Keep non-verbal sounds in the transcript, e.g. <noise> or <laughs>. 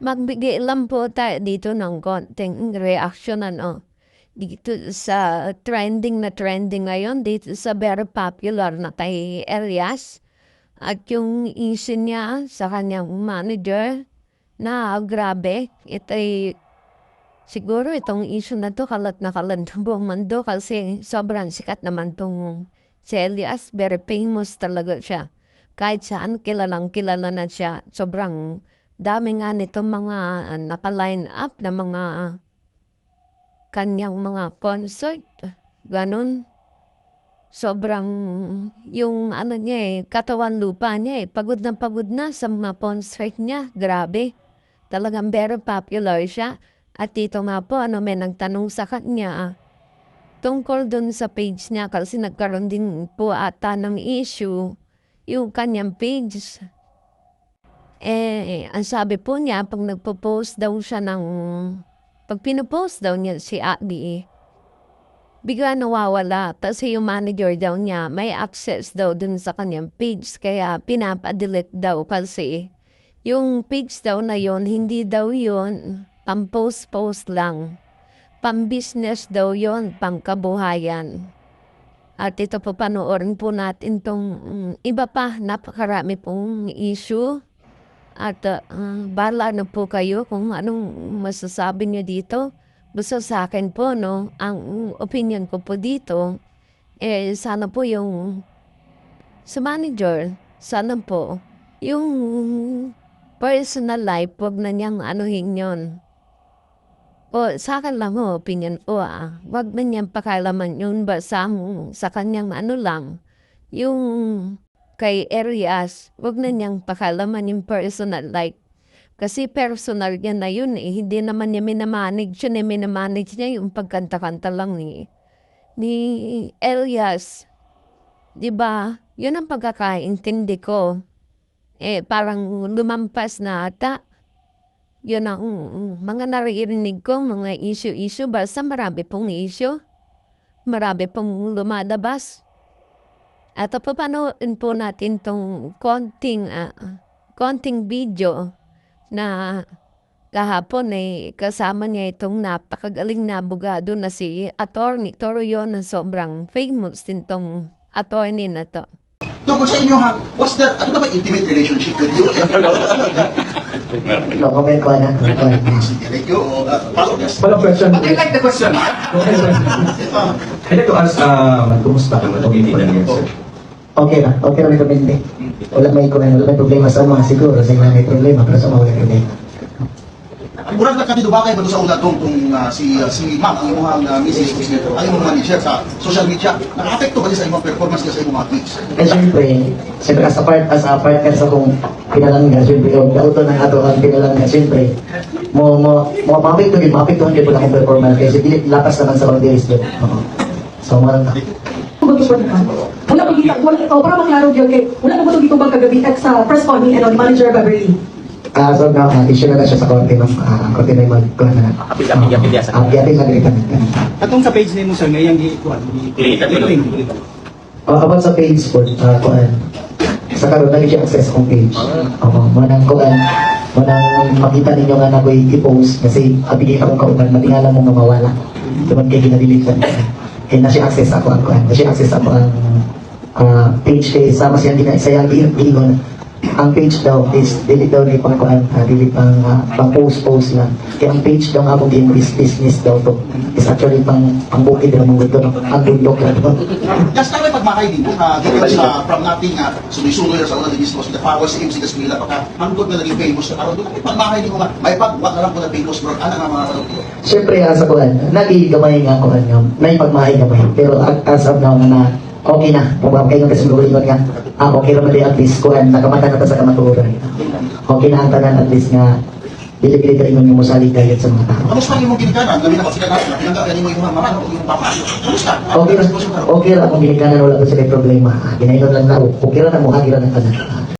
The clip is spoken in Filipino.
Magbigay lang po tayo dito ng konting reaksyon ano. Dito sa trending na trending ngayon, dito sa very popular na kay Elias. At yung issue niya sa kanyang manager na grabe, ito'y siguro itong issue na to kalat na kalat ng buong mundo kasi sobrang sikat naman tong si Elias. Very famous talaga siya. Kahit saan kilalang kilala na siya. Sobrang dami nga nito mga uh, naka-line up na mga kanyang mga concert. Ganon. Sobrang yung ano niya eh, katawan lupa niya eh. Pagod na pagod na sa mga concert niya. Grabe. Talagang very popular siya. At dito nga po, ano, may nagtanong sa kanya ah, tungkol dun sa page niya kasi nagkaroon din po ata ng issue yung kanyang page. Eh, ang sabi po niya, pag nagpo-post daw siya ng, pag pinopost daw niya si Abby, bigla nawawala. Tapos yung manager daw niya, may access daw dun sa kanyang page, kaya pinapa-delete daw kasi yung page daw na yon hindi daw yon pang-post-post lang. Pang-business daw yon pang-kabuhayan. At ito po panoorin po natin tong mm, iba pa, napakarami pong issue. At uh, bala na po kayo kung anong masasabi niyo dito. Basta sa akin po, no, ang opinion ko po dito, eh, sana po yung sa manager, sana po, yung personal life, wag na niyang anuhin yon. O sa akin lang ho, opinion ko ah, wag na niyang pakalaman yun basta mo sa kanyang ano lang, yung kay Elias, wag na niyang pakalaman yung personal life. Kasi personal niya na yun eh. Hindi naman niya minamanage siya. Eh. Minamanage niya yung pagkanta-kanta lang ni, ni Elias. Ba? Yun ang pagkakaintindi ko. Eh, parang lumampas na ata. Yun ang mm, mga naririnig ko, mga issue-issue. Basta marami pong issue. Marami pong lumalabas. At papanoodin po natin tong konting, uh, konting video na kahapon eh, kasama niya itong napakagaling na abogado na si Attorney Torio na sobrang famous din tong attorney na to. Tungkol sa inyo ha, what's that, ano ba intimate relationship with you? No comment ko na. Thank you. Follow this. But I like the question. Uh, I'd like to ask, uh, kumusta 18 years? Okay na, okay na may komende. Wala may comment, wala may problema sa mga siguro. Sa mga may problema, pero sa mga wala problema. Murag na kami ba kayo ba sa una tong tong uh, si uh, si Ma'am ang imong uh, Mrs. ang imong manager sa social media naka-apekto ba niya sa imong performance niya sa imong mga gigs? Eh syempre, syempre as a part, as a partner sa kong pinalangga, syempre, yung nauto ng ato ang pinalangga, syempre, mo mo mo mapapit to yun, mapapit to yun akong performance kasi dili lapas naman sa boundaries doon. Oo. So, marang ka. Pagkakot ka. Wala ko kita, wala, oh, para maklaro yun kay, wala ko ito bang kagabi at sa press con ni ano, ni Manager Beverly. Ah, so na, uh, issue na na siya sa konti, ma'am. Ah, konti na yung mag, kuha na. Apil, apil, apil, apil. Ah, apil, apil, apil. Atong sa page nimo sir ngayang giikuan gi Uh, about sa page po, uh, kuan. Sa karon nag access akong page. Oo, mo nang kuan. Mo nang makita ninyo nga na ko'y i-post kasi abigay akong kauban, matingala mo nga mawala. Tuman kay ginadilitan. Kaya na siya access ako ang kuan. Na siya access ako ang uh, page kay sama siya din sa yang giingon. Ang page daw is dili daw ni pang kuan, uh, dili pang uh, pang post post lang. Kaya ang page daw nga akong game is business daw to. Is actually pang pang bukid daw mong ito. no? Ang bundok na to. <laughs> Just tayo pagmakay din na given sa from nothing nga sumisunoy sa una digis the power sa MC Gasmila pagka hangtod na naging famous sa karon doon pagmakay din ko nga may pagwa na lang ko na famous bro ana nga mga ano Siyempre, as a kuhan, nagi-gamay nga kuhan nga, may pagmahay gamay. Pero as of now, na, okay na. Ba kayo kasi lulingon nga, ah, okay naman din at least kuhan, nakamata na ta sa kamaturan. Okay na ang tanan at least nga, dili-dili ka ingon yung musali kayat sa mga tao. Kamusta ang imong ginikanan? Labi na kasi na pinangga kani mo imong mama o imong papa. Kamusta? Okay ra, okay ra akong ginikanan, wala ko sila problema. Ah, Ginainon lang na, okay ra na mo, hagi ra ng tanan.